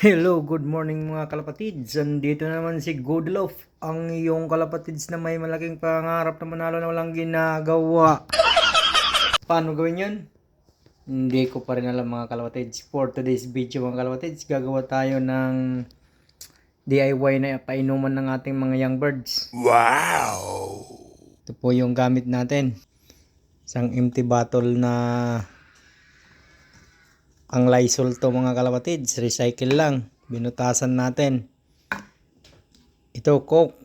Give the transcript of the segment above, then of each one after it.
Hello, good morning mga kalapatids. Andito naman si Goodloaf, ang iyong kalapatids na may malaking pangarap na manalo na walang ginagawa. Paano gawin yun? Hindi ko pa rin alam mga kalapatids. For today's video mga kalapatids, gagawa tayo ng DIY na painuman ng ating mga young birds. Wow! Ito po yung gamit natin. Isang empty bottle na ang Lysol to mga kalapatids. Recycle lang. Binutasan natin. Ito, Coke.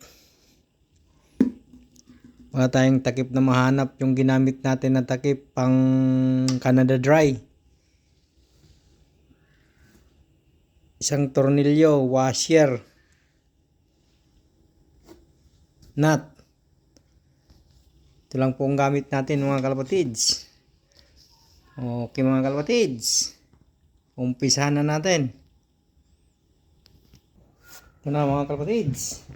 Wala tayong takip na mahanap. Yung ginamit natin na takip pang Canada Dry. Isang tornilyo, washer, nut. Ito lang po ang gamit natin mga kalapatids. Okay mga kalapatids. Umpisahan na natin. Ito na mga kalapatids.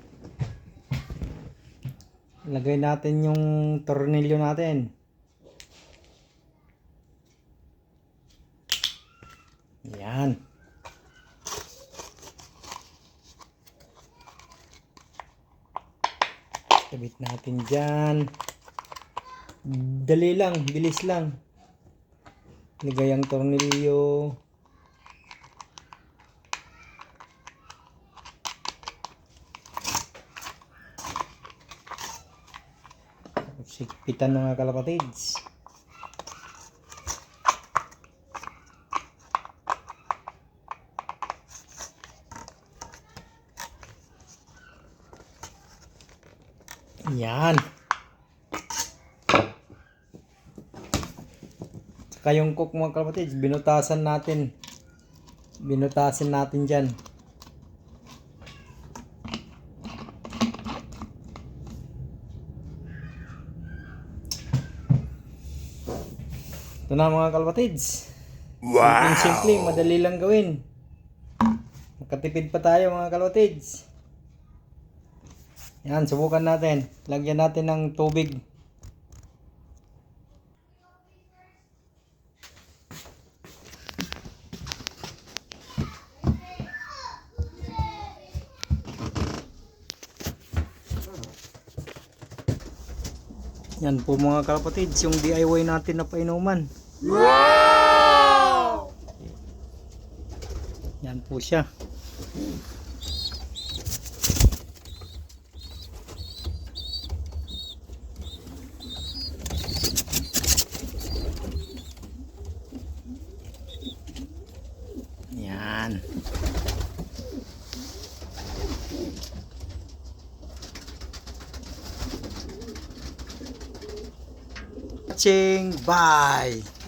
Lagay natin yung tornilyo natin. Yan. Kabit natin dyan. Dali lang, bilis lang. Ligay ang tornilyo. Sigpitan ng mga kalapatids. Yan. Saka yung cook mga kalapatids, binutasan natin. Binutasan natin dyan. Ito na mga kalapatids. Wow! Simple, madali lang gawin. Makatipid pa tayo mga kalapatids. Yan, subukan natin. Lagyan natin ng tubig. Yan po mga kalapatids, yung DIY natin na painuman. Wow! Yan po siya. Yan. Watching. Bye.